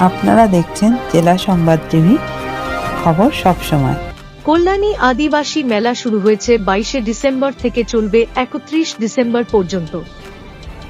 আপনারা দেখছেন জেলা সংবাদ টিভি খবর সবসময় কল্যাণী আদিবাসী মেলা শুরু হয়েছে বাইশে ডিসেম্বর থেকে চলবে একত্রিশ ডিসেম্বর পর্যন্ত।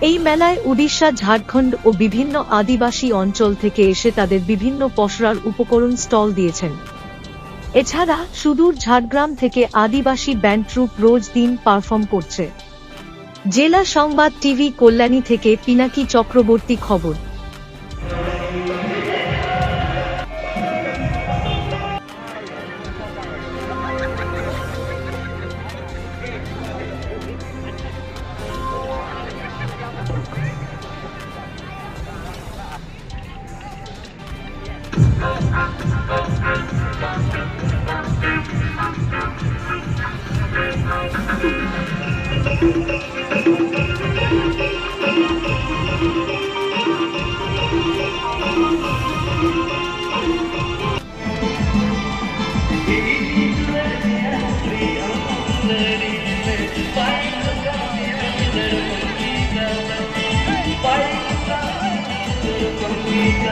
এই মেলায় উড়িষ্যা, ঝাড়খণ্ড ও বিভিন্ন আদিবাসী অঞ্চল থেকে এসে তাদের বিভিন্ন পসরার উপকরণ স্টল দিয়েছেন। এছাড়া সুদূর ঝাড়গ্রাম থেকে আদিবাসী ব্যান্ড ট্রুপ রোজ দিন পারফর্ম করছে। জেলা সংবাদ টিভি কল্যাণী থেকে পিনাকি চক্রবর্তী খবর।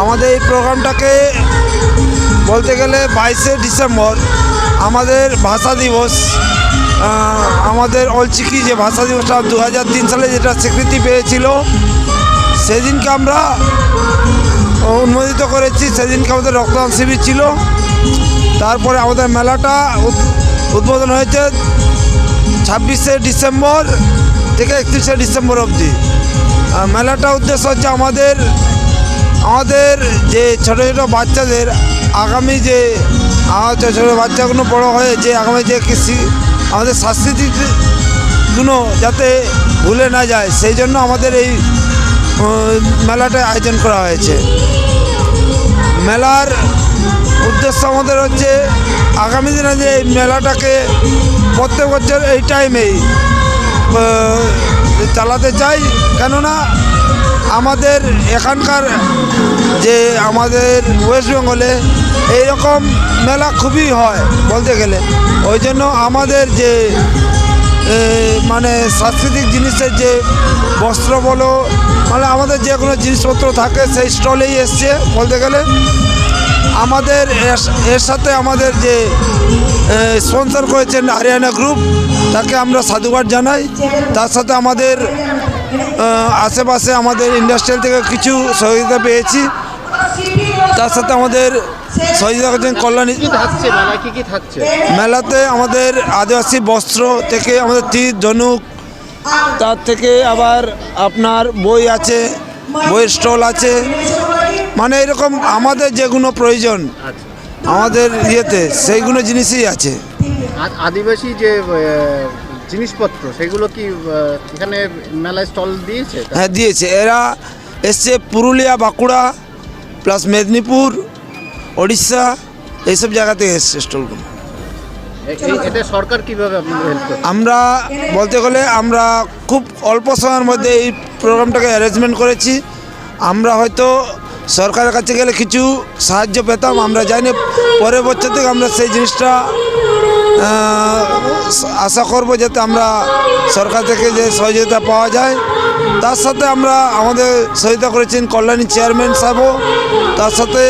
আমাদের এই প্রোগ্রামটাকে বলতে গেলে বাইশে ডিসেম্বর আমাদের ভাষা দিবস আমাদের অলচিকি যে ভাষা দিবসটা দু সালে যেটা স্বীকৃতি পেয়েছিল, সেদিনকে আমরা উন্মোদিত করেছি, সেদিনকে আমাদের রক্তদান শিবির ছিল। তারপরে আমাদের মেলাটা উদ- উদ্বোধন হয়েছে ছাব্বিশে ডিসেম্বর থেকে একত্রিশে ডিসেম্বর অবধি। মেলাটা উদ্দেশ্য হচ্ছে আমাদের আমাদের যে ছোটো ছোটো বাচ্চাদের আগামী যে ছোটো ছোটো বাচ্চাগুলো বড় হয়ে যে আগামী যে কৃষি, আমাদের সাংস্কৃতিকগুলো যাতে ভুলে না যায়, সেই জন্য আমাদের এই মেলাটা আয়োজন করা হয়েছে। মেলার উদ্দেশ্য আমাদের হচ্ছে আগামী দিনে যে এই মেলাটাকে প্রত্যেক বছর এই টাইমেই চালাতে চাই। কেননা আমাদের এখানকার যে আমাদের ওয়েস্ট বেঙ্গলে এইরকম মেলা খুবই হয় বলতে গেলে। ওই জন্য আমাদের যে মানে সাংস্কৃতিক জিনিসের যে বস্ত্র বলো মানে আমাদের যে কোনো জিনিসপত্র থাকে, সেই স্টলেই এসছে বলতে গেলে। আমাদের এর- সাথে আমাদের যে স্পন্সর করেছেন হরিয়ানা গ্রুপ, তাকে আমরা সাধুবাদ জানাই। তার সাথে আমাদের আশেপাশে আমাদের ইন্ডাস্ট্রিয়াল থেকে কিছু সহযোগিতা পেয়েছি। তার সাথে আমাদের করছেন কল্যাণী মেলাতে আমাদের আদিবাসী বস্ত্র থেকে আমাদের তীর ধনুক তার থেকে আবার আপনার বই আছে বইয়ের স্টল আছে। মানে এরকম আমাদের যেগুলো প্রয়োজন আচ্ছা। আমাদের ইয়েতে সেইগুলো জিনিসই আছে। আদিবাসী যে জিনিসপত্র সেগুলো কি এখানে মেলায় স্টল দিয়েছে? হ্যাঁ দিয়েছে। এরা এসছে পুরুলিয়া বাঁকুড়া প্লাস মেদিনীপুর ওড়িশা এইসব জায়গা থেকে এসছে স্টলগুলো সরকার কীভাবে আমরা বলতে গেলে আমরা খুব অল্প সময়ের মধ্যে এই প্রোগ্রামটাকে অ্যারেঞ্জমেন্ট করেছি। আমরা হয়তো সরকারের কাছে গেলে কিছু সাহায্য পেতাম আমরা জানি পরের বছর থেকে আমরা সেই জিনিসটা আশা করব যাতে আমরা সরকার থেকে যে সহযোগিতা পাওয়া যায়। তার সাথে আমরা আমাদের সহযোগিতা করেছেন কল্যাণী চেয়ারম্যান সাহেবও। তার সাথে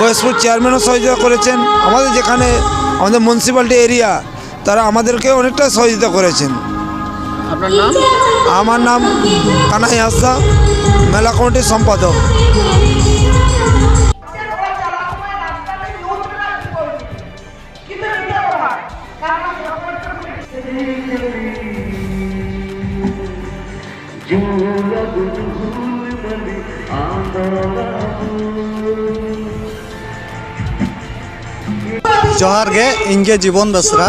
গয়েশপুর চেয়ারম্যানও সহযোগিতা করেছেন। আমাদের যেখানে আমাদের মিউনিসিপ্যালিটি এরিয়া তারা আমাদেরকে অনেকটা সহযোগিতা করেছেন। আপনার নাম? আমার নাম কানাই হাসদা মেলা কমিটির সম্পাদক। কিন্তু এটা ᱡᱚᱦᱟᱨ ᱜᱮ ᱤᱧ ᱜᱮ ᱡᱤᱵᱚᱱ ᱵᱮᱥᱨᱟ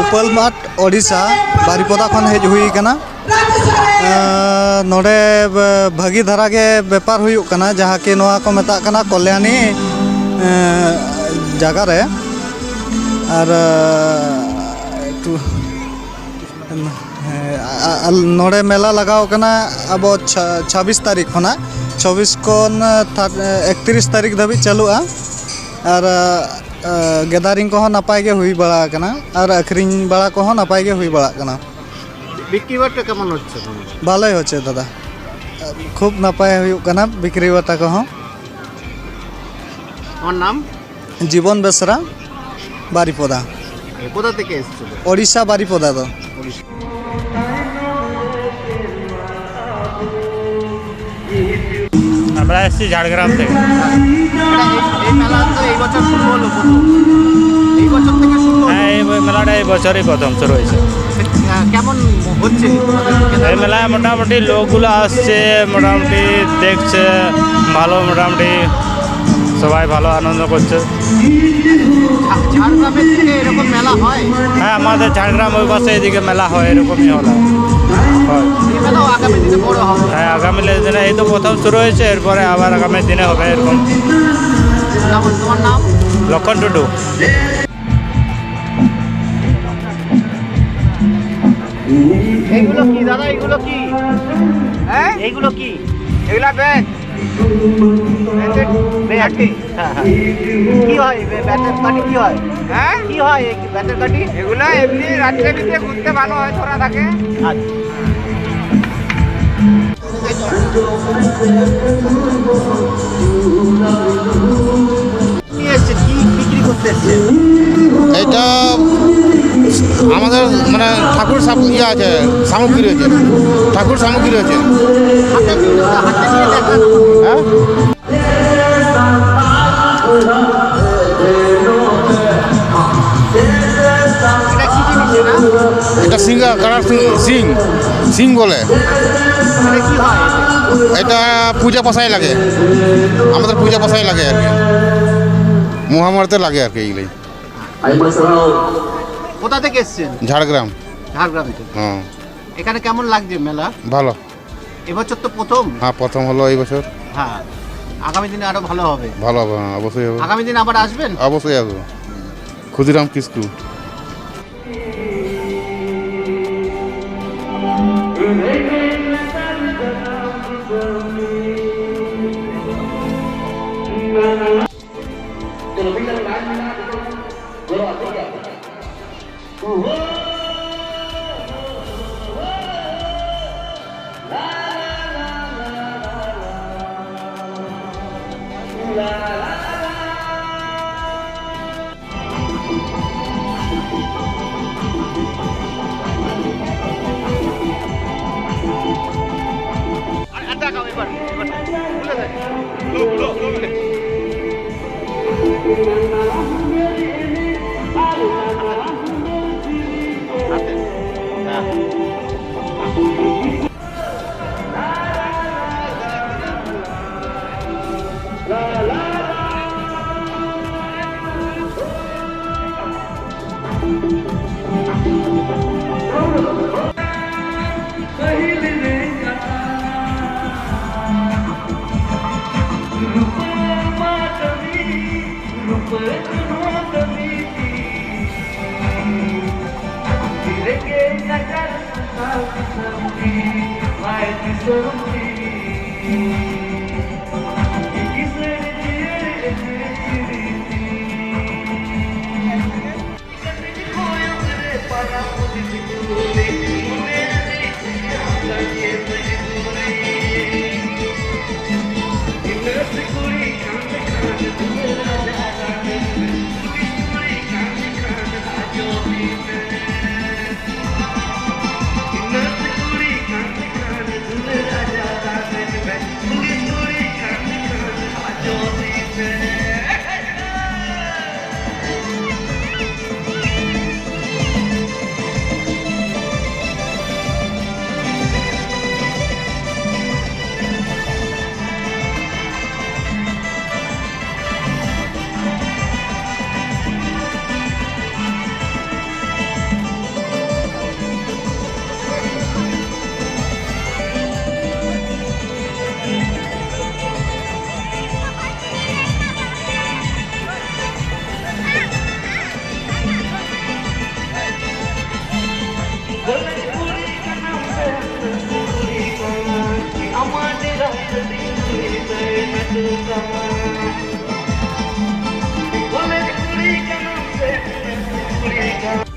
ᱩᱯᱟᱹᱞ ᱢᱟᱴ ᱳᱰᱤᱥᱟ ᱵᱟᱨᱤᱯᱚᱫᱟ ᱠᱷᱚᱱ ᱦᱮᱡ ᱦᱩᱭ ᱟᱠᱟᱱᱟ ᱟᱸ, ᱱᱚᱰᱮ ᱵ- ᱵᱷᱟᱹᱜᱤ ᱫᱷᱟᱨᱟ ᱜᱮ ᱵᱮᱯᱟᱨ ᱦᱩᱭᱩᱜ ᱠᱟᱱᱟ ᱡᱟᱦᱟᱸ ᱠᱤ ᱱᱚᱣᱟ ᱠᱚ ᱢᱮᱛᱟᱜ ᱠᱟᱱᱟ ᱠᱚᱞᱭᱟᱱᱤ ᱮᱸ, ᱡᱟᱭᱜᱟ ᱨᱮ ᱟᱨ একটু হ্যাঁ, আ- আ- নড়ে মেলা লাগাও কানা আবো ছাব্বিশ তারিখ খনা ᱪᱚᱵᱵᱤᱥ ᱠᱷᱚᱱ ᱮᱠᱛᱨᱤᱥ ᱛᱟᱹᱨᱤᱠᱷ ᱫᱷᱟᱹᱵᱤᱡ ᱪᱟᱹᱞᱩᱜᱼᱟ ᱟᱨ ᱜᱮᱫᱟᱨᱤᱝ ᱠᱚᱦᱚᱸ ᱱᱟᱯᱟᱭ ᱜᱮ ᱦᱩᱭ ᱵᱟᱲᱟ ᱟᱠᱟᱱᱟ ᱟᱨ ᱟᱹᱠᱷᱨᱤᱧ ᱵᱟᱲᱟ ᱠᱚᱦᱚᱸ নাপাই ᱜᱮ ᱦᱩᱭ বাড়া কানা বিক্রি বাটা কেমন হচ্ছে ভালোই হচ্ছে দাদা খুব নাপাই হয়ে কানা বিক্রি বাটা কহন আমার নাম জীবন বেসরা বারিপদা কোথা থেকে এসেছিল ওড়িশা বারিপদা তো আমরা এসেছি ঝাড়গ্রাম থেকে। হ্যাঁ এই মেলাটা এই বছরই প্রথম শুরু হয়েছে। কেমন হচ্ছে এই মেলায় মোটামুটি লোকগুলো আসছে মোটামুটি দেখছে ভালো মোটামুটি সবাই ভালো আনন্দ করছে। ঝাড়গ্রামের এরকম মেলা হয়? হ্যাঁ আমাদের ঝাড়গ্রাম ওই পাশে এদিকে মেলা হয় এরকমই হলো। হয়, আগামী দিনে এই তো প্রথম শুরু হয়েছে, এরপরে আবার আগামী দিনে হবে এরকম। লক্ষণ টুডু। এইগুলো কি দাদা? এইগুলো কি? হ্যাঁ? এইগুলো কি? এগুলা ব্যাগ কি হয় ব্যাটার কাটি কি হয়? হ্যাঁ? কি হয় এই ব্যাটার কাটি এগুলো এমনি রাত্রে বিতে ঘুরতে ভালো হয় ধরা থাকে আচ্ছা। কি বিক্রি করতে এসছে? এটা আমাদের মানে ঠাকুর সাম- ইয়ে আছে সামগ্রী রয়েছে ঠাকুর সামগ্রী রয়েছে হাতে হাতে নিয়ে দেখান হ্যাঁ এটা? সিঙ্গা কারার সিং- সিং বলে। হয়? এটা পূজা পাশায় লাগে। আমাদের পূজা পাশায় লাগে আর কি। মহামারতে লাগে আর কি এইগুলোই কোথা থেকে এসছেন? ঝাড়গ্রাম। ঝাড়গ্রাম থেকে? হ্যাঁ। এখানে কেমন লাগছে মেলা? ভালো। এবছর তো প্রথম? হ্যাঁ প্রথম হলো এই বছর। হ্যাঁ। আগামী দিনে আরও ভালো হবে। ভালো হবে হ্যাঁ, অবশ্যই হবে। আগামী দিনে আবার আসবেন? অবশ্যই আসব। Khudiram Kisku. Look, look, look at it. non puedes nunca vivir. Dile que en la cara son falsos a ti, maestros son ti.